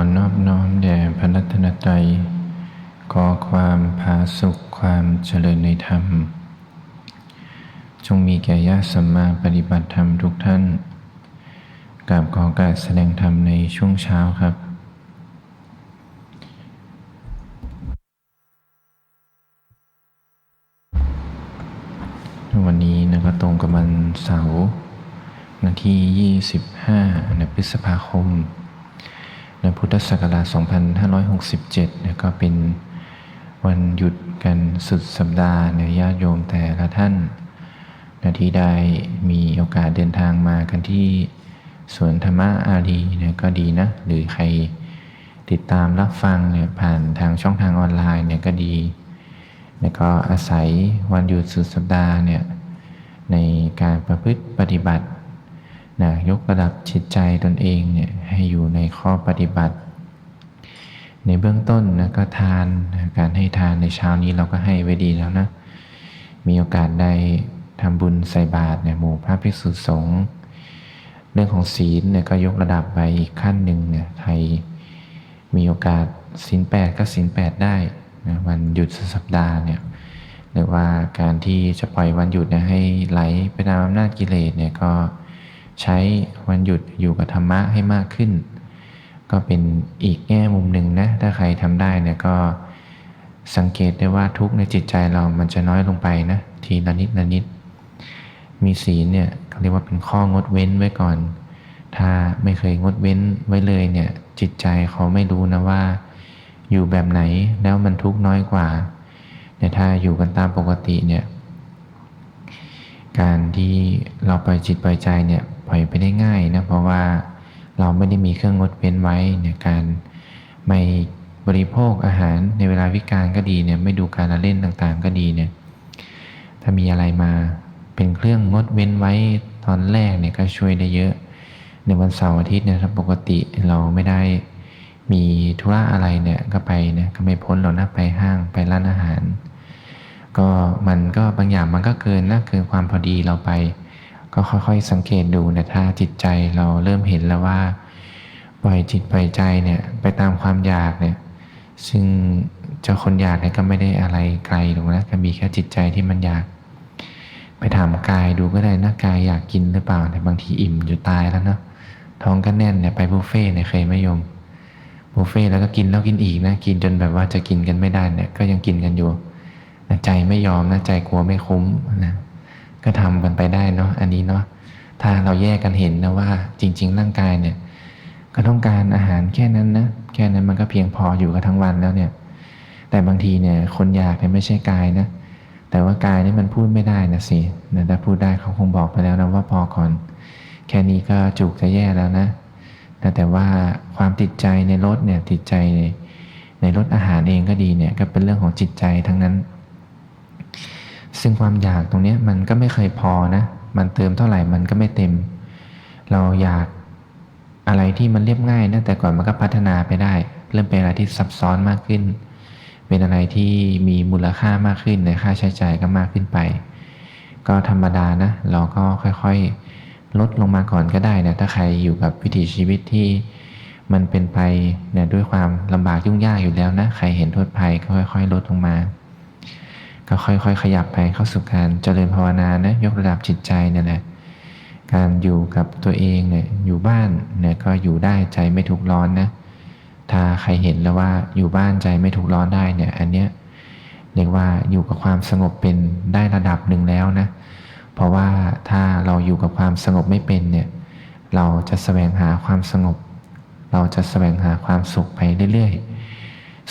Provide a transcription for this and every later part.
อนอบน้อมแด่พระรัตนตรัย ขอความผาสุขความเจริญในธรรม จงมีแก่ญาติสัมมาปฏิบัติธรรมทุกท่านกราบขอการแสดงธรรมในช่วงเช้าครับ วันนี้นะก็ตรงกับวันเสาร์นาที่ 25นะพฤษภาคม ในพุทธศักราช 2567นะก็เป็นวันหยุดกันสุดสัปดาห์ในญาติโยมแต่ละท่านนะที่ได้มีโอกาสเดินทางมากันที่สวนธรรมะอารีนี่ยก็ดีนะ หรือใครติดตามรับฟังเนี่ยผ่านทางช่องทางออนไลน์เนี่ยก็ดีแล้วก็อาศัยวันหยุดสุดสัปดาห์เนี่ยในการประพฤติปฏิบัติ นะยกระดับจิตใจตนเองเนี่ยให้อยู่ในข้อปฏิบัติ ในเบื้องต้นนะก็ทานนะการให้ทานในเช้านี้เราก็ให้ไว้ดีแล้วนะ มีโอกาสได้ทำบุญใส่บาตรเนี่ยหมู่พระภิกษุสงฆ์เรื่องของศีลเนี่ยก็ยกระดับไปอีกขั้นหนึ่งเนี่ยใครมีโอกาสศีลแปดก็ศีลแปดได้นะวันหยุดสัปดาห์เนี่ยหรือว่าการที่จะปล่อยวันหยุดเนี่ยให้ไหลไปตามอำนาจกิเลสเนี่ยก็ ใช้วันหยุดอยู่กับธรรมะให้มากขึ้น ก็เป็นอีกแง่มุมหนึ่งนะ ถ้าใครทำได้เนี่ยก็สังเกตได้ว่าทุกข์ในจิตใจเรามันจะน้อยลงไปนะ ทีละนิดละนิด มีศีลเนี่ยเขาเรียกว่าเป็นข้องดเว้นไว้ก่อน ถ้าไม่เคยงดเว้นไว้เลยเนี่ย จิตใจเขาไม่รู้นะว่า อยู่แบบไหนแล้วมันทุกข์น้อยกว่าแต่ถ้าอยู่กันตามปกติเนี่ย การที่เราปล่อยจิตปล่อยใจเนี่ย ปล่อยไปได้ง่ายนะเพราะว่าเราไม่ได้มีเครื่องงดเว้นไว้เนี่ยการไม่บริโภคอาหารในเวลาวิการก็ดีเนี่ยไม่ดูการละเล่นต่างๆก็ดีเนี่ยถ้ามีอะไรมาเป็นเครื่องงดเว้นไว้ตอนแรกเนี่ยก็ช่วยได้เยอะในวันเสาร์อาทิตย์เนี่ยถ้าปกติเราไม่ได้มีธุระอะไรเนี่ยก็ไปนี่ยก็ไม่พ้นหรอกนะไปห้างไปร้านอาหาร ก็มันก็บางอย่างมันก็เกินนะเกินความพอดีเราไป ก็ค่อยๆสังเกตดูนะถ้าจิตใจเราเริ่มเห็นแล้วว่า ปล่อยจิตปล่อยใจเนี่ยไปตามความอยากเนี่ย ซึ่งเจ้าคนอยากเนี่ยก็ไม่ได้อะไรไกลหรอกนะก็มีแค่จิตใจที่มันอยาก ไปถามกายดูก็ได้นะกายอยากกินหรือเปล่าแต่บางทีอิ่มอยู่ตายแล้วเนาะท้องก็แน่นเนี่ยไปบุฟเฟ่เนี่ยเคยไม่ยมบุฟเฟ่แล้วก็กินแล้วกินอีกนะกินจนแบบว่าจะกินกันไม่ได้เนี่ยก็ยังกินกันอยู่ใจไม่ยอมนะใจกลัวไม่คุ้มนะ ก็ทำกันไปได้เนาะอันนี้เนาะถ้าเราแยกกันเห็นนะว่า จริง ๆ ร่างกายเนี่ย ก็ต้องการอาหารแค่นั้นนะแค่นั้นมันก็เพียงพออยู่กันทั้งวันแล้วเนี่ย แต่บางทีเนี่ยคนอยากเนี่ยไม่ใช่กายนะแต่ว่ากายนี่มันพูดไม่ได้นะสินะถ้าพูดได้เขาคงบอกไปแล้วนะว่าพอก่อน แค่นี้ก็จุกจะแย่แล้วนะแต่แต่ว่าความติดใจในรถเนี่ยติดใจในในรถอาหารเองก็ดีเนี่ยก็เป็นเรื่องของจิตใจทั้งนั้น ซึ่งความอยากตรงนี้มันก็ไม่เคยพอนะ มันเติมเท่าไหร่มันก็ไม่เต็ม เราอยากอะไรที่มันเรียบง่ายนะแต่ก่อนมันก็พัฒนาไปได้ เริ่มเป็นอะไรที่ซับซ้อนมากขึ้น เป็นอะไรที่มีมูลค่ามากขึ้นในค่าใช้จ่ายก็มากขึ้นไป ก็ธรรมดานะ เราก็ค่อยๆ ลดลงมาก่อนก็ได้นะถ้าใครอยู่กับวิถีชีวิตที่มันเป็นไปเนี่ยด้วยความลำบากยุ่งยากอยู่แล้วนะ ใครเห็นโทษภัยก็ค่อย ๆ ลดลงมา ก็ค่อยๆ ขยับไปเข้าสู่การเจริญภาวนานะยกระดับจิตใจเนี่ยแหละการอยู่กับตัวเองเนี่ยอยู่บ้านเนี่ยก็อยู่ได้ใจไม่ทุกร้อนนะถ้าใครเห็นแล้วว่าอยู่บ้านใจไม่ทุกร้อนได้เนี่ยอันเนี้ยเรียกว่าอยู่กับความสงบเป็นได้ระดับหนึ่งแล้วนะเพราะว่าถ้าเราอยู่กับความสงบไม่เป็นเนี่ยเราจะแสวงหาความสงบ เราจะแสวงหาความสุขไปเรื่อยๆ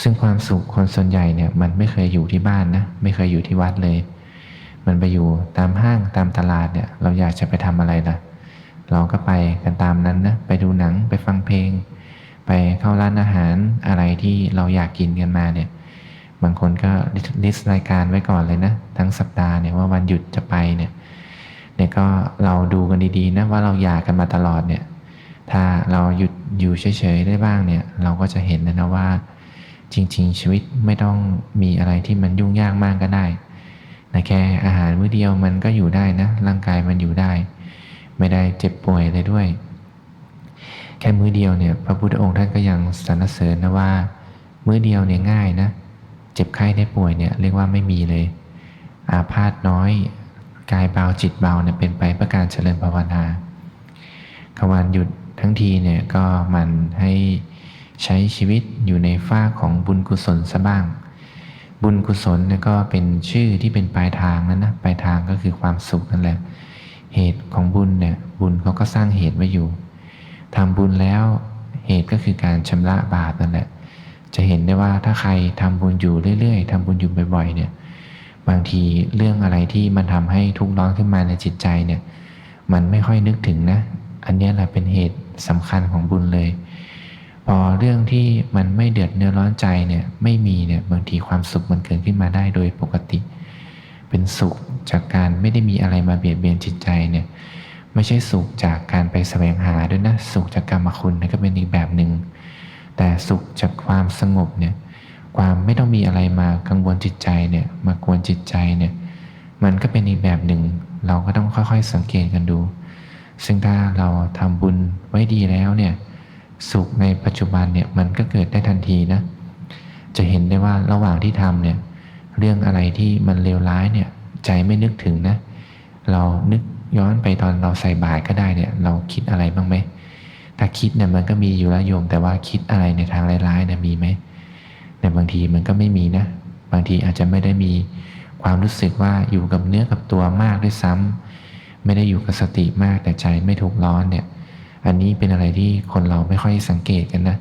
ซึ่งความสุขคนส่วนใหญ่เนี่ยมันไม่เคยอยู่ที่บ้านนะไม่เคยอยู่ที่วัดเลย มันไปอยู่ตามห้างตามตลาดเนี่ยเราอยากจะไปทำอะไรล่ะ เราก็ไปกันตามนั้นนะไปดูหนังไปฟังเพลง ไปเข้าร้านอาหารอะไรที่เราอยากกินกันมาเนี่ยบางคนก็ลิสต์รายการไว้ก่อนเลยนะทั้งสัปดาห์เนี่ยว่าวันหยุดจะไปเนี่ยเนี่ยก็เราดูกันดีๆนะว่าเราอยากกันมาตลอดเนี่ยถ้าเราหยุดอยู่เฉยๆได้บ้างเนี่ยเราก็จะเห็นนะนะว่า จริง ๆ ชีวิตไม่ต้องมีอะไรที่มันยุ่งยากมากก็ได้นะแค่อาหารมื้อเดียวมันก็อยู่ได้นะ ร่างกายมันอยู่ได้ ไม่ได้เจ็บป่วยเลยด้วย แค่มื้อเดียวเนี่ยพระพุทธองค์ท่านก็ยังสรรเสริญนะว่า มื้อเดียวเนี่ยง่ายนะ เจ็บไข้ได้ป่วยเนี่ยเรียกว่าไม่มีเลย อาพาธน้อยกายเบาจิตเบาเนี่ยเป็นไปเพื่อการเจริญภาวนาขวันหยุดทั้งทีเนี่ยก็มันให้ ใช้ชีวิตอยู่ในฝ้าของบุญกุศลซะบ้าง บุญกุศลเนี่ยก็เป็นชื่อที่เป็นปลายทางนั้นนะปลายทางก็คือความสุขนั่นแหละ เหตุของบุญเนี่ยบุญเขาก็สร้างเหตุไว้อยู่ทำบุญแล้วเหตุก็คือการชำระบาปนั่นแหละ จะเห็นได้ว่าถ้าใครทำบุญอยู่เรื่อยๆทำบุญอยู่บ่อยๆเนี่ยบางทีเรื่องอะไรที่มันทำให้ทุกข์ร้อนขึ้นมาในจิตใจเนี่ย มันไม่ค่อยนึกถึงนะ อันนี้แหละเป็นเหตุสำคัญของบุญเลย พอเรื่องที่มันไม่เดือดเนื้อร้อนใจเนี่ยไม่มีเนี่ยบางทีความสุขมันเกิดขึ้นมาได้โดยปกติ เป็นสุขจากการไม่ได้มีอะไรมาเบียดเบียนจิตใจเนี่ยไม่ใช่สุขจากการไปแสวงหาด้วยนะสุขจากกรรมคุณนี่ก็เป็นอีกแบบหนึ่งแต่สุขจากความสงบเนี่ยความไม่ต้องมีอะไรมากังวลจิตใจเนี่ยมากวนจิตใจเนี่ยมันก็เป็นอีกแบบหนึ่ง เราก็ต้องค่อยๆสังเกตกันดู ซึ่งถ้าเราทำบุญไว้ดีแล้วเนี่ย สุขในปัจจุบันเนี่ยมันก็เกิดได้ทันทีนะ จะเห็นได้ว่าระหว่างที่ทำเนี่ยเรื่องอะไรที่มันเลวร้ายเนี่ยใจไม่นึกถึงนะ เรานึกย้อนไปตอนเราใส่บาตรก็ได้เนี่ย เราคิดอะไรบ้างไหมถ้าคิดเนี่ยมันก็มีอยู่ล้วโยม แต่ว่าคิดอะไรในทางร้ายๆเนี่ยมีไหมแต่บางทีมันก็ไม่มีนะ บางทีอาจจะไม่ได้มีความรู้สึกว่าอยู่กับเนื้อกับตัวมากด้วยซ้ำไม่ได้อยู่กับสติมากแต่ใจไม่ถูกร้อนเนี่ย อันนี้เป็นอะไรที่คนเราไม่ค่อยสังเกตกันนะ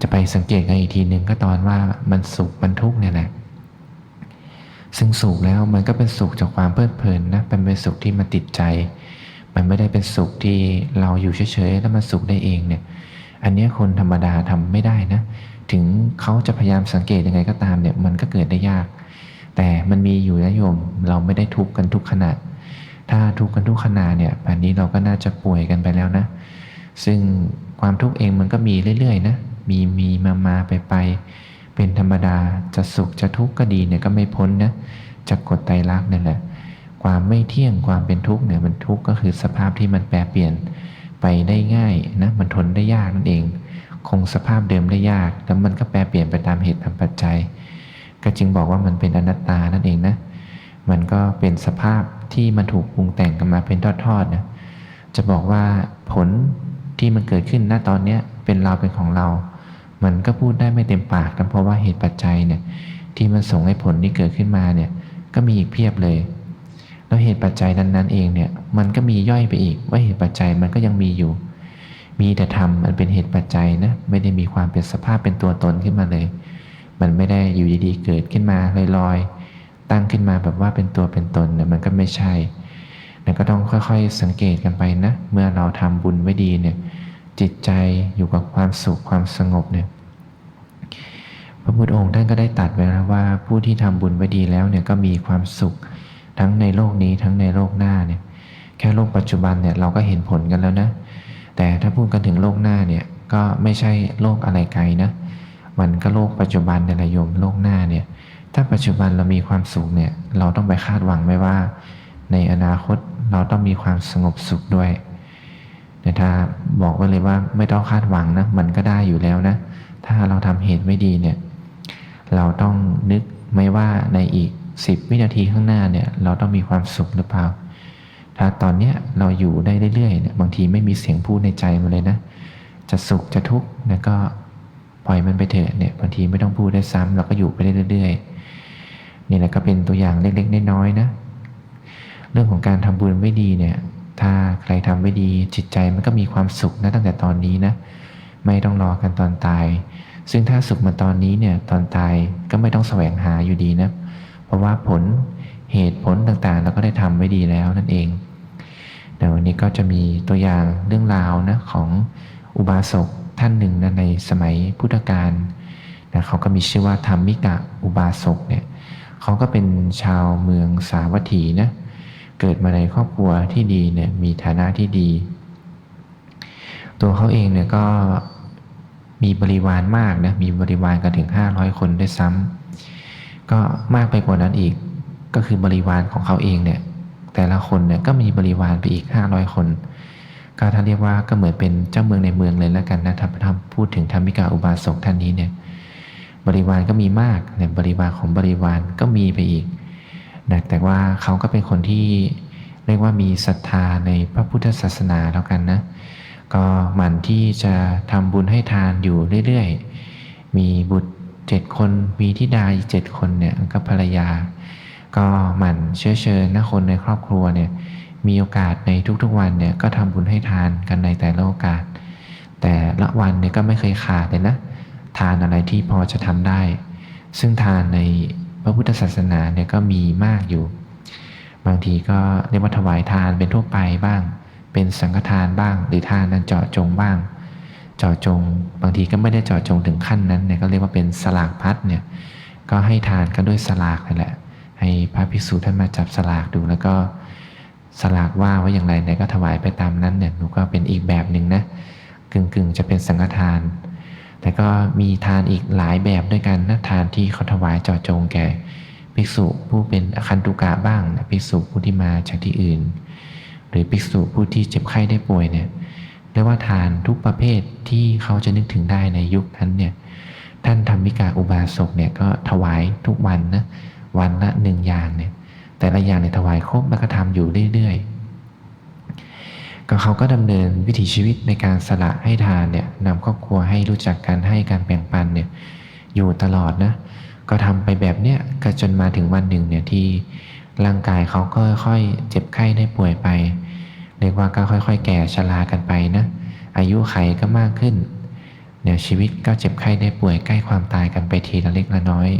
จะไปสังเกตกันอีกทีหนึ่งก็ตอนว่ามันสุขมันทุกข์เนี่ยแหละซึ่งสุขแล้วมันก็เป็นสุขจากความเพลิดเพลินนะเป็นเป็นสุขที่มันติดใจ มันไม่ได้เป็นสุขที่เราอยู่เฉยๆแล้วมันสุขได้เองเนี่ย อันนี้คนธรรมดาทำไม่ได้นะ ถึงเขาจะพยายามสังเกตยังไงก็ตามเนี่ยมันก็เกิดได้ยาก แต่มันมีอยู่นะโยมเราไม่ได้ทุกข์กันทุกขณะถ้าทุกข์กันทุกขณะเนี่ยป่านนี้เราก็น่าจะป่วยกันไปแล้วนะ ซึ่งความทุกข์เองมันก็มีเรื่อยๆนะ มีมีมามาไปไป เป็นธรรมดา จะสุขจะทุกข์ก็ดีเนี่ยก็ไม่พ้นนะจากกฎไตรลักษณ์นั่นแหละ ความไม่เที่ยงความเป็นทุกข์เนี่ยมันทุกข์ก็คือสภาพที่มันแปรเปลี่ยนไปได้ง่ายนะ มันทนได้ยากนั่นเอง คงสภาพเดิมได้ยาก แล้วมันก็แปรเปลี่ยนไปตามเหตุตามปัจจัย ก็จึงบอกว่ามันเป็นอนัตตานั่นเองนะ มันก็เป็นสภาพที่มันถูกปรุงแต่งกันมาเป็นทอดๆนะ จะบอกว่าผล ที่มันเกิดขึ้นณตอนนี้เป็นเราเป็นของเรา มันก็พูดได้ไม่เต็มปากนะเพราะว่าเหตุปัจจัยเนี่ยที่มันส่งให้ผลที่เกิดขึ้นมาเนี่ยก็มีอีกเพียบเลย แล้วเหตุปัจจัยนั้นๆเองเนี่ยมันก็มีย่อยไปอีก ว่าเหตุปัจจัยมันก็ยังมีอยู่ มีแต่ธรรมมันเป็นเหตุปัจจัยนะไม่ได้มีความเป็นสภาพเป็นตัวตนขึ้นมาเลย มันไม่ได้อยู่ดีๆเกิดขึ้นมาลอยๆ ตั้งขึ้นมาแบบว่าเป็นตัวเป็นตนเนี่ยมันก็ไม่ใช่แล้วก็ต้องค่อยๆสังเกตกันไปนะ เมื่อ ราทำบุญไว้ดีเนี่ยจิตใจอยู่กับความสุขความสงบเนี่ยพระพุทธองค์ท่านก็ได้ตัดไว้แล้วว่าผู้ที่ทำบุญไว้ดีแล้วเนี่ยก็มีความสุขทั้งในโลกนี้ทั้งในโลกหน้าเนี่ยแค่โลกปัจจุบันเนี่ยเราก็เห็นผลกันแล้วนะ แต่ถ้าพูดกันถึงโลกหน้าเนี่ยก็ไม่ใช่โลกอะไรไกลนะมันก็โลกปัจจุบันในระยมโลกหน้าเนี่ยถ้าปัจจุบันเรามีความสุขเนี่ยเราต้องไปคาดหวังไว้ว่า ในอนาคตเราต้องมีความสงบสุขด้วย แต่ถ้าบอกไว้เลยว่าไม่ต้องคาดหวังนะมันก็ได้อยู่แล้วนะ ถ้าเราทำเหตุไม่ดีเนี่ยเราต้องนึกไม่ว่าในอีกสิบวินาทีข้างหน้าเนี่ยเราต้องมีความสุขหรือเปล่า ถ้าตอนเนี้ยเราอยู่ได้เรื่อยๆเนี่ยบางทีไม่มีเสียงพูดในใจมาเลยนะ จะสุขจะทุกข์แล้วก็ปล่อยมันไปเถอะเนี่ยบางทีไม่ต้องพูดได้ซ้ำเราก็อยู่ไปเรื่อยๆนี่แหละก็เป็นตัวอย่างเล็กๆน้อยๆนะ เรื่องของการทำบุญไม่ดีเนี่ย ถ้าใครทำไว้ดีจิตใจมันก็มีความสุขนะตั้งแต่ตอนนี้นะ ไม่ต้องรอกันตอนตาย ซึ่งถ้าสุขมาตอนนี้เนี่ยตอนตายก็ไม่ต้องแสวงหาอยู่ดีนะ เพราะว่าผลเหตุผลต่างๆ เราก็ได้ทำไว้ดีแล้วนั่นเองแต่วันนี้ก็จะมีตัวอย่างเรื่องราวนะของอุบาสกท่านหนึ่งนะในสมัยพุทธกาลนะเขาก็มีชื่อว่าธรรมิกะอุบาสกเนี่ยเขาก็เป็นชาวเมืองสาวัตถีนะเเกิดมาในครอบครัวที่ดีเนี่ยมีฐานะที่ดี ตัวเขาเองเนี่ยก็มีบริวารมากนะมีบริวารกันถึง 500 คนด้วยซ้ำก็มากไปกว่านั้นอีกก็คือบริวารของเขาเองเนี่ยแต่ละคนเนี่ยก็มีบริวารไปอีก 500 คน ก็ถ้าเรียกว่าก็เหมือนเป็นเจ้าเมืองในเมืองเลยแล้วกันนะถ้าถ้าพูดถึงธรรมิกาอุบาสกท่านนี้เนี่ยบริวารก็มีมากเนี่ยบริวารของบริวารก็มีไปอีก นะแต่ว่าเขาก็เป็นคนที่เรียกว่ามีศรัทธาในพระพุทธศาสนาแล้วกันนะ ก็หมั่นที่จะทำบุญให้ทานอยู่เรื่อยๆ มีบุตรเจ็ดคน มีทิดาอีกเจ็ดคนเนี่ยก็ภรรยา ก็หมั่นเชื้อเชิญนะคนในครอบครัวเนี่ยมีโอกาสในทุกๆวันเนี่ยก็ทำบุญให้ทานกันในแต่ละโอกาส แต่ละวันเนี่ยก็ไม่เคยขาดเลยนะ ทานอะไรที่พอจะทำได้ ซึ่งทานใน พระพุทธศาสนาเนี่ยก็มีมากอยู่ บางทีก็เรียกว่าถวายทานเป็นทั่วไปบ้าง เป็นสังฆทานบ้าง หรือทานนั้นเจาะจงบ้าง เจาะจง บางทีก็ไม่ได้เจาะจงถึงขั้นนั้นเนี่ยก็เรียกว่าเป็นสลากพัดเนี่ยก็ให้ทานกันด้วยสลากนั่นแหละ ให้พระภิกษุท่านมาจับสลากดูแล้วก็สลากว่าไว้อย่างไรเนี่ยก็ถวายไปตามนั้นเนี่ยหนูก็เป็นอีกแบบหนึ่งนะกึ่งกึ่งๆจะเป็นสังฆทาน แต่ก็มีทานอีกหลายแบบด้วยกันนะทานที่เขาถวายเจาะจงแก่ภิกษุผู้เป็นอคันตุกะบ้างนะภิกษุผู้ที่มาจากที่อื่น หรือภิกษุผู้ที่เจ็บไข้ได้ป่วยเนี่ยเรียกว่าทานทุกประเภทที่เขาจะนึกถึงได้ในยุคนั้นเนี่ยท่านธรรมิกาอุบาสกเนี่ยก็ถวายทุกวันนะวันละหนึ่งอย่างเนี่ยแต่ละอย่างเนี่ยถวายครบแล้วก็ทำอยู่เรื่อยๆ ก็เขาก็ดำเนินวิถีชีวิตในการสละให้ทานเนี่ยนำครอบครัวให้รู้จักการให้การแบ่งปันเนี่ยอยู่ตลอดนะ ก็ทำไปแบบเนี้ยก็จนมาถึงวันหนึ่งเนี่ยที่ร่างกายเขาก็ค่อยๆเจ็บไข้ได้ป่วยไปเรียกว่าก็ค่อย ๆ แก่ชรากันไปนะ อายุไขก็มากขึ้นเนี่ยชีวิตก็เจ็บไข้ได้ป่วยใกล้ความตายกันไปทีละเล็กละน้อย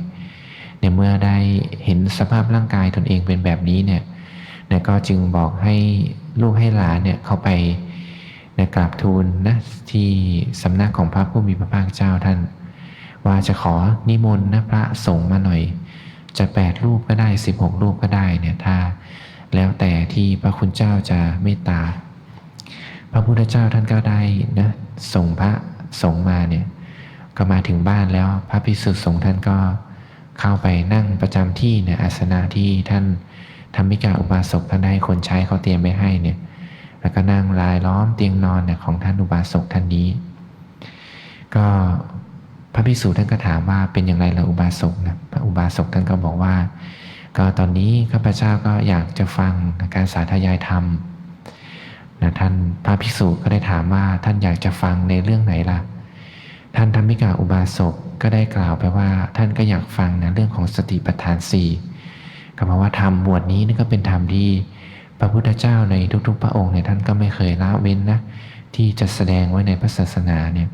เนี่ยเมื่อได้เห็นสภาพร่างกายตนเองเป็นแบบนี้เนี่ยเนี่ยก็จึงบอกให้ ลูกให้หลานเนี่ยเข้าไปในกราบทูลนะที่สำนักของพระผู้มีพระภาคเจ้าท่าน ว่าจะขอนิมนต์นะพระสงฆ์มาหน่อย จะแปดรูปก็ได้สิบหกรูปก็ได้เนี่ยถ้าแล้วแต่ที่พระคุณเจ้าจะเมตตา พระพุทธเจ้าท่านก็ได้นะส่งพระสงฆ์มาเนี่ยก็มาถึงบ้านแล้วพระภิกษุสงฆ์ท่านก็เข้าไปนั่งประจำที่เนี่ยอาสนะที่ท่าน ธรรมิกาอุบาสกท่านได้คนใช้เขาเตรียมไว้ให้เนี่ย แล้วก็นั่งรายล้อมเตียงนอนเนี่ยของท่านอุบาสกท่านนี้ ก็พระภิกษุท่านก็ถามว่าเป็นอย่างไรล่ะอุบาสกนะพระอุบาสกท่านก็บอกว่า ก็ตอนนี้ข้าพเจ้าก็อยากจะฟังการสาธยายธรรมนะท่านพระภิกษุก็ได้ถามว่าท่านอยากจะฟังในเรื่องไหนล่ะ ท่านธรรมิกาอุบาสกก็ได้กล่าวไปว่า ท่านก็อยากฟังนะเรื่องของสติปัฏฐานสี่ ก็เพราว่าธรรมบวชนี้นี่ก็เป็นธรรมที่พระพุทธเจ้าในทุก ๆ พระองค์เนี่ยท่านก็ไม่เคยละเว้นนะที่จะแสดงไว้ในพระศาสนาเนี่ย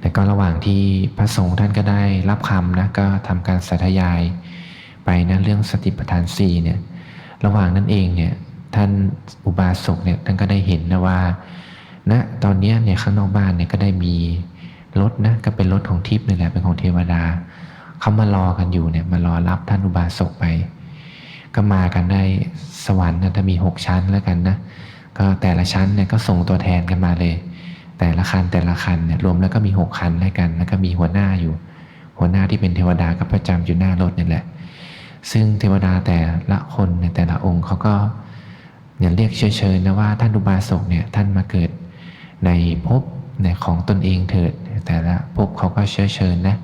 แต่ก็ระหว่างที่พระสงฆ์ท่านก็ได้รับคำนะก็ทำการสาธยายไปนะเรื่องสติปัฏฐานสี่เนี่ยระหว่างนั้นเองเนี่ยท่านอุบาสกเนี่ยท่านก็ได้เห็นนะว่าณนะตอนนี้เนี่ยข้างนอกบ้านเนี่ยก็ได้มีรถนะก็เป็นรถของทิพย์นี่แหละเป็นของเทวดา เขามารอกันอยู่เนี่ยมารอรับท่านอุบาสกไป ก็มากันได้สวรรค์นะจะมีหกชั้นแล้วกันนะก็แต่ละชั้นเนี่ยก็ส่งตัวแทนกันมาเลย แต่ละคันแต่ละคันเนี่ยรวมแล้วก็มีหกคันแล้วกัน แล้วก็มีหัวหน้าอยู่ หัวหน้าที่เป็นเทวดาก็ประจำอยู่หน้ารถนี่แหละ ซึ่งเทวดาแต่ละคนในแต่ละองค์เขาก็เนี่ยเรียกเชิญนะว่าท่านอุบาสกเนี่ยท่านมาเกิดในภพในของตนเองเถิด แต่ละภพเขาก็เชื้อเชิญนะ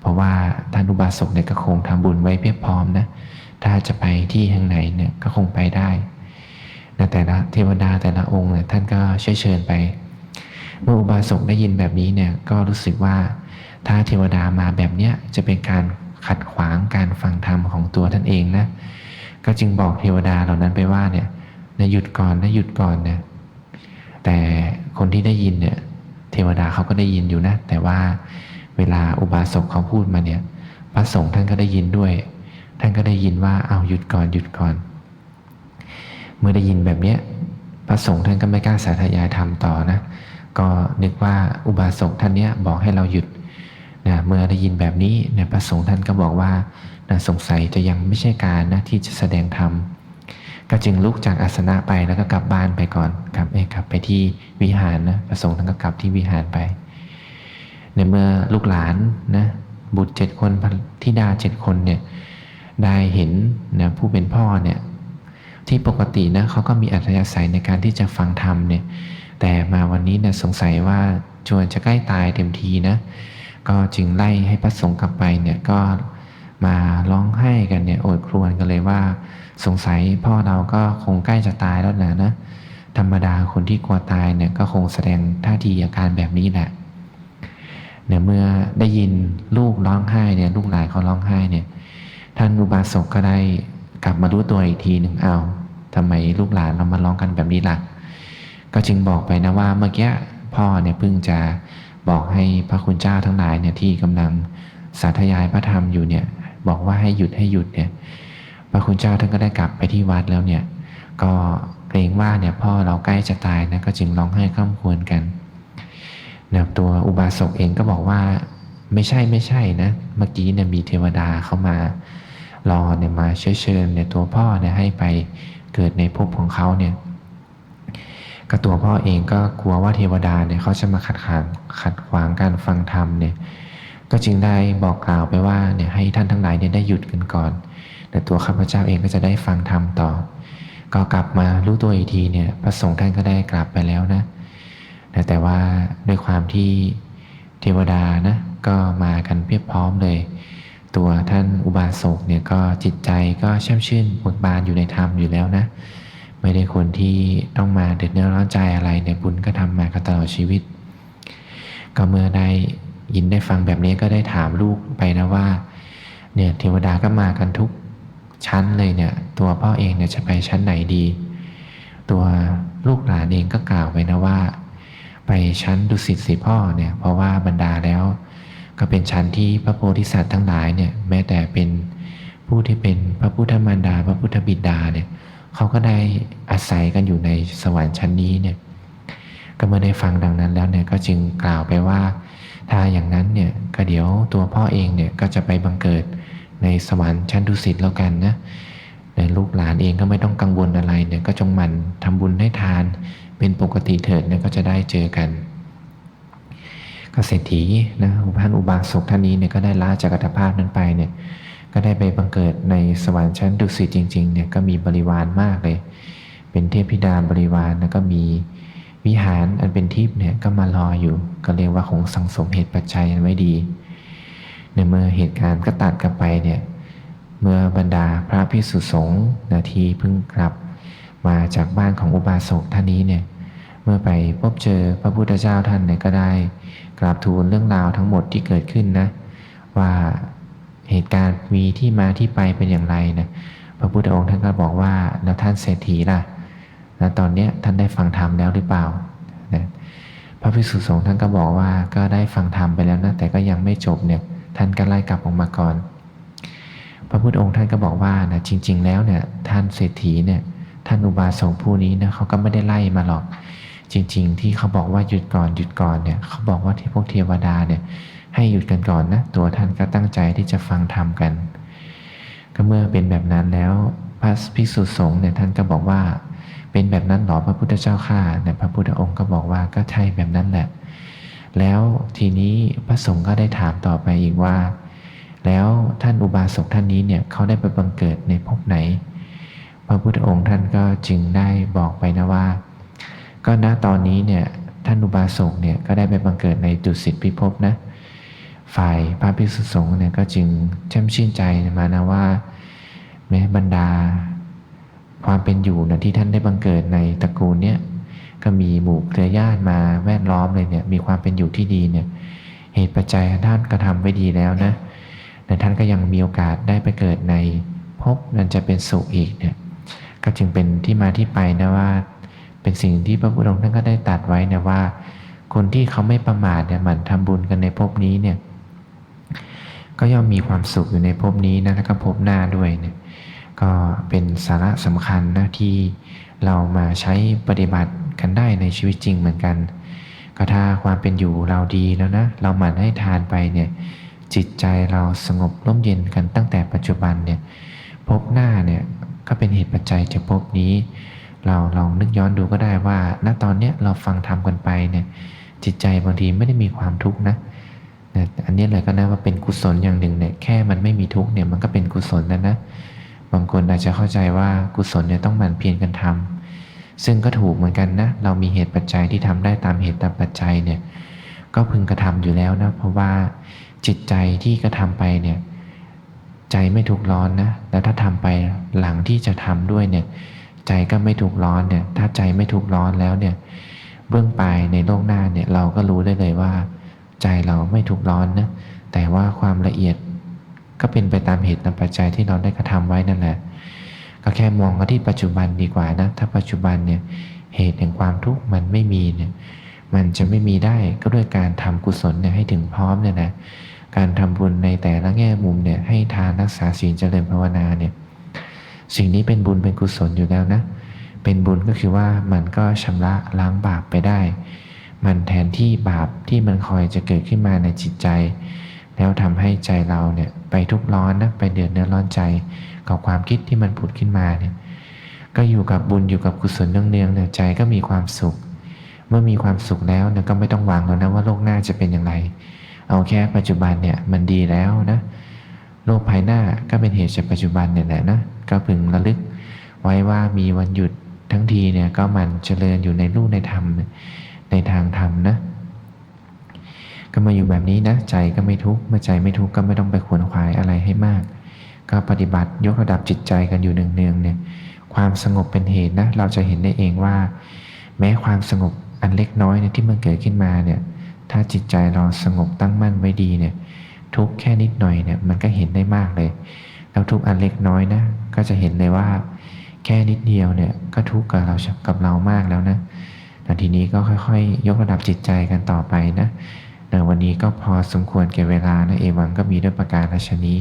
เพราะว่าท่านอุบาสกเนี่ยก็คงทำบุญไว้เพียบพร้อมนะ ถ้าจะไปที่ทางไหนเนี่ยก็คงไปได้นะแต่ละเทวดาแต่ละองค์เนี่ยท่านก็เชื้อเชิญไป เมื่ออุบาสกได้ยินแบบนี้เนี่ยก็รู้สึกว่าถ้าเทวดามาแบบเนี้ยจะเป็นการขัดขวางการฟังธรรมของตัวท่านเองนะ ก็จึงบอกเทวดาเหล่านั้นไปว่าเนี่ยนะหยุดก่อนนะหยุดก่อนเนี่ยแต่คนที่ได้ยินเนี่ยเทวดาเขาก็ได้ยินอยู่นะ แต่ว่า เวลาอุบาสกเขาพูดมาเนี่ย พระสงฆ์ท่านก็ได้ยินด้วย ท่านก็ได้ยินว่าเอาหยุดก่อนหยุดก่อน เมื่อได้ยินแบบเนี้ยพระสงฆ์ท่านก็ไม่กล้าสาธยายธรรมต่อนะ ก็นึกว่าอุบาสกท่านเนี้ยบอกให้เราหยุดนะเมื่อได้ยินแบบนี้เนี่ยพระสงฆ์ท่านก็บอกว่านะสงสัยจะยังไม่ใช่การนะที่จะแสดงธรรมก็จึงลุกจากอาสนะไปแล้วก็กลับบ้านไปก่อนกลับเอกลับไปที่วิหารนะพระสงฆ์ท่านก็กลับที่วิหารไป ในเมื่อลูกหลานนะบุตรเจ็ดคนธิดาเจ็ดคนเนี่ยได้เห็นนะผู้เป็นพ่อเนี่ยที่ปกตินะเขาก็มีอัธยาศัยในการที่จะฟังธรรมเนี่ยแต่มาวันนี้เนี่ยสงสัยว่าจวนจะใกล้ตายเต็มทีนะก็จึงไล่ให้พระสงฆ์กลับไปเนี่ยก็มาร้องไห้กันเนี่ยโอดครวญกันเลยว่า สงสัยพ่อเราก็คงใกล้จะตายแล้วนะนะธรรมดาคนที่กลัวตายเนี่ยก็คงแสดงท่าทีอาการแบบนี้แหละ เนี่ยเมื่อได้ยินลูกร้องไห้เนี่ยลูกหลานเขาร้องไห้เนี่ย ท่านอุบาสกก็ได้กลับมารู้ตัวอีกทีหนึ่งเอาทำไมลูกหลานเรามาร้องกันแบบนี้ล่ะ ก็จึงบอกไปนะว่าเมื่อกี้พ่อเนี่ยเพิ่งจะบอกให้พระคุณเจ้าทั้งหลายเนี่ยที่กำลังสาธยายพระธรรมอยู่เนี่ย บอกว่าให้หยุดให้หยุดเนี่ยพระคุณเจ้าท่านก็ได้กลับไปที่วัดแล้วเนี่ย ก็เกรงว่าเนี่ยพ่อเราใกล้จะตายนะก็จึงร้องไห้ข้ามควรกันเนี่ยตัวอุบาสกเองก็บอกว่าไม่ใช่ไม่ใช่นะเมื่อกี้เนี่ยมีเทวดาเข้ามารอเนี่ยมาเชื้อเชิญเนี่ยตัวพ่อเนี่ยให้ไปเกิดในภพของเขาเนี่ยก็ตัวพ่อเองก็กลัวว่าเทวดาเนี่ยเขาจะมาขัดขวางขัดขวางการฟังธรรมเนี่ยก็จึงได้บอกกล่าวไปว่าเนี่ยให้ท่านทั้งหลายเนี่ยได้หยุดกันก่อน แต่ตัวข้าพเจ้าเองก็จะได้ฟังธรรมต่อ ก็กลับมารู้ตัวอีกทีเนี่ยพระสงฆ์ท่านก็ได้กลับไปแล้วนะ แต่แต่ว่าด้วยความที่เทวดานะก็มากันเพียบพร้อมเลย ตัวท่านอุบาสกเนี่ยก็จิตใจก็แช่มชื่นบิกบานอยู่ในธรรมอยู่แล้วนะ ไม่ได้คนที่ต้องมาเดือดเนื้อร้อนใจอะไรในบุญก็ทำมากันตลอดชีวิต ก็เมื่อได้ยินได้ฟังแบบนี้ก็ได้ถามลูกไปนะว่าเนี่ยเทวดาก็มากันทุกชั้นเลยเนี่ย ตัวพ่อเองเนี่ยจะไปชั้นไหนดี ตัวลูกหลานเองก็กล่าวไปนะว่า ไปชั้นดุสิตสิพ่อเนี่ยเพราะว่าบรรดาแล้ว ก็เป็นชั้นที่พระโพธิสัตว์ทั้งหลายเนี่ยแม้แต่เป็นผู้ที่เป็นพระพุทธมารดา พระพุทธบิดาเนี่ยเขาก็ได้อาศัยกันอยู่ในสวรรค์ชั้นนี้เนี่ยก็เมื่อได้ฟังดังนั้นแล้วเนี่ยก็จึงกล่าวไปว่า ถ้าอย่างนั้นเนี่ยก็เดี๋ยวตัวพ่อเองเนี่ยก็จะไปบังเกิดในสวรรค์ชั้นดุสิตแล้วกันนะ ลูกหลานเองก็ไม่ต้องกังวลอะไรเนี่ยก็จงหมั่นทำบุญให้ทานเป็นปกติเถิดเนี่ยก็จะได้เจอกันก็เศรษฐีนะท่านอุบาสกท่านนี้เนี่ยก็ได้ละจากอัตภาพนั้นไปเนี่ยก็ได้ไปบังเกิดในสวรรค์ชั้นดุสิตจริงๆเนี่ยก็มีบริวารมากเลย เป็นเทพธิดาบริวารแล้วก็มีวิหารอันเป็นทิพย์เนี่ยก็มารออยู่ ก็เรียกว่าคงสังสมเหตุปัจจัยอันไว้ดีในเมื่อเหตุการณ์ก็ตัดกันไปเนี่ย เมื่อบรรดาพระพิสุสงฆ์นาทีเพิ่งกลับ มาจากบ้านของอุบาสกท่านนี้เนี่ยเมื่อไปพบเจอพระพุทธเจ้าท่านเนี่ยก็ได้กราบทูลเรื่องราวทั้งหมดที่เกิดขึ้นนะว่าเหตุการณ์มีที่มาที่ไปเป็นอย่างไรนะพระพุทธองค์ท่านก็บอกว่าแล้วท่านเศรษฐีล่ะแล้วตอนเนี้ยท่านได้ฟังธรรมแล้วหรือเปล่านะพระภิกษุสงฆ์ท่านก็บอกว่าก็ได้ฟังธรรมไปแล้วนะแต่ก็ยังไม่จบเนี่ยท่านก็ไล่กลับออกมาก่อน พระพุทธองค์ท่านก็บอกว่านะจริง ๆ แล้วเนี่ยท่านเศรษฐีเนี่ยท่านอุบาสกผู้นี้นะเขาก็ไม่ได้ไล่มาหรอก จริง ๆ ที่เขาบอกว่าหยุดก่อนหยุดก่อนเนี่ยเขาบอกว่าที่พวกเทวดาเนี่ยให้หยุดกันก่อนนะตัวท่านก็ตั้งใจที่จะฟังธรรมกัน ก็เมื่อเป็นแบบนั้นแล้วพระภิกษุสงฆ์เนี่ยท่านก็บอกว่า เป็นแบบนั้นหรอพระพุทธเจ้าข้าเนี่ยพระพุทธองค์ก็บอกว่าก็ใช่แบบนั้นแหละ แล้วทีนี้พระสงฆ์ก็ได้ถามต่อไปอีกว่า แล้วท่านอุบาสกท่านนี้เนี่ยเขาได้ไปบังเกิดในภพไหน พระพุทธองค์ท่านก็จึงได้บอกไปนะว่า ก็ณตอนนี้เนี่ยท่านอุบาสกเนี่ยก็ได้ไปบังเกิดในดุสิตพิภพนะ ฝ่ายพระภิกษุสงฆ์เนี่ยก็จึงแช่มชื่นใจมานะว่า แม้บรรดา ความเป็นอยู่นะที่ท่านได้บังเกิดในตระกูลเนี่ยก็มีหมู่เครือญาติมาแวดล้อมเลยเนี่ยมีความเป็นอยู่ที่ดีเนี่ยเหตุปัจจัยท่านกระทำไว้ดีแล้วนะ แต่ท่านก็ยังมีโอกาสได้ไปเกิดในภพนั้นจะเป็นสุขอีกเนี่ยก็จึงเป็นที่มาที่ไปนะว่า เป็นสิ่งที่พระพุทธองค์ท่านก็ได้ตัดไว้นะว่า คนที่เขาไม่ประมาทเนี่ยหมั่นทำบุญกันในภพนี้เนี่ยก็ย่อมมีความสุขอยู่ในภพนี้นะแล้วก็ภพหน้าด้วยเนี่ยก็เป็นสาระสำคัญนะที่เรามาใช้ปฏิบัติกันได้ในชีวิตจริงเหมือนกัน ก็ถ้าความเป็นอยู่เราดีแล้วนะ เราหมั่นให้ทานไปเนี่ย จิตใจเราสงบร่มเย็นกันตั้งแต่ปัจจุบันเนี่ยพบหน้าเนี่ยก็เป็นเหตุปัจจัยจะพบนี้ เราลองนึกย้อนดูก็ได้ว่า ณตอนเนี้ยเราฟังทำกันไปเนี่ยจิตใจบางทีไม่ได้มีความทุกข์นะอันนี้เลยก็นะว่าเป็นกุศลอย่างหนึ่งเนี่ยแค่มันไม่มีทุกข์เนี่ยมันก็เป็นกุศลแล้วนะบางคนอาจจะเข้าใจว่ากุศลเนี่ยต้องหมั่นเพียรกันทำซึ่งก็ถูกเหมือนกันนะเรามีเหตุปัจจัยที่ทำได้ตามเหตุตามปัจจัยเนี่ยก็พึงกระทำอยู่แล้วนะเพราะว่า จิตใจที่กระทำไปเนี่ยใจไม่ถูกร้อนนะแล้วถ้าทำไปหลังที่จะทำด้วยเนี่ยใจก็ไม่ถูกร้อนเนี่ยถ้าใจไม่ถูกร้อนแล้วเนี่ยเบื้องปลายในโลกหน้าเนี่ยเราก็รู้ได้เลยว่า ใจเราไม่ถูกร้อนนะแต่ว่าความละเอียดก็เป็นไปตามเหตุตามปัจจัยที่เราได้กระทำไว้นั่นแหละก็แค่มองกันที่ปัจจุบันดีกว่านะถ้าปัจจุบันเนี่ยเหตุแห่งความทุกข์มันไม่มีเนี่ยมันจะไม่มีได้ก็ด้วยการทำกุศลเนี่ยให้ถึงพร้อมเนี่ยนะ การทำบุญในแต่ละแง่มุมเนี่ยให้ทานรักษาศีลเจริญภาวนาเนี่ยสิ่งนี้เป็นบุญเป็นกุศลอยู่แล้วนะ เป็นบุญก็คือว่ามันก็ชำระล้างบาปไปได้ มันแทนที่บาปที่มันคอยจะเกิดขึ้นมาในจิตใจ แล้วทำให้ใจเราเนี่ยไปทุกข์ร้อนนะไปเดือดเนื้อร้อนใจกับความคิดที่มันผุดขึ้นมาเนี่ยก็อยู่กับบุญอยู่กับกุศลเนืองๆเนี่ยใจก็มีความสุข เมื่อมีความสุขแล้วเนี่ยก็ไม่ต้องหวังแล้วนะว่าโลกหน้าจะเป็นอย่างไร เอาแค่ปัจจุบันเนี่ยมันดีแล้วนะโลกภายหน้าก็เป็นเหตุจากปัจจุบันเนี่ยแหละนะก็พึงระลึกไว้ว่ามีวันหยุดทั้งทีเนี่ยก็มันเจริญอยู่ในรูปในธรรมในทางธรรมนะก็มาอยู่แบบนี้นะใจก็ไม่ทุกข์เมื่อใจไม่ทุกข์ก็ไม่ต้องไปขวนขวายอะไรให้มาก ก็ปฏิบัติยกระดับจิตใจกันอยู่เนืองๆเนี่ยความสงบเป็นเหตุนะเราจะเห็นได้เองว่า แม้ความสงบอันเล็กน้อยเนี่ยที่มันเกิดขึ้นมาเนี่ย ถ้าจิตใจเราสงบตั้งมั่นไว้ดีเนี่ย ทุกแค่นิดหน่อยเนี่ยมันก็เห็นได้มากเลย แล้วทุกอันเล็กน้อยนะ ก็จะเห็นเลยว่า แค่นิดเดียวเนี่ยก็ทุกข์กับเรากับเรามากแล้วนะแต่ทีนี้ก็ค่อยๆ ยกระดับจิตใจกันต่อไปนะวันนี้ก็พอสมควรแก่เวลานะเอวังก็มีด้วยประการราชนี้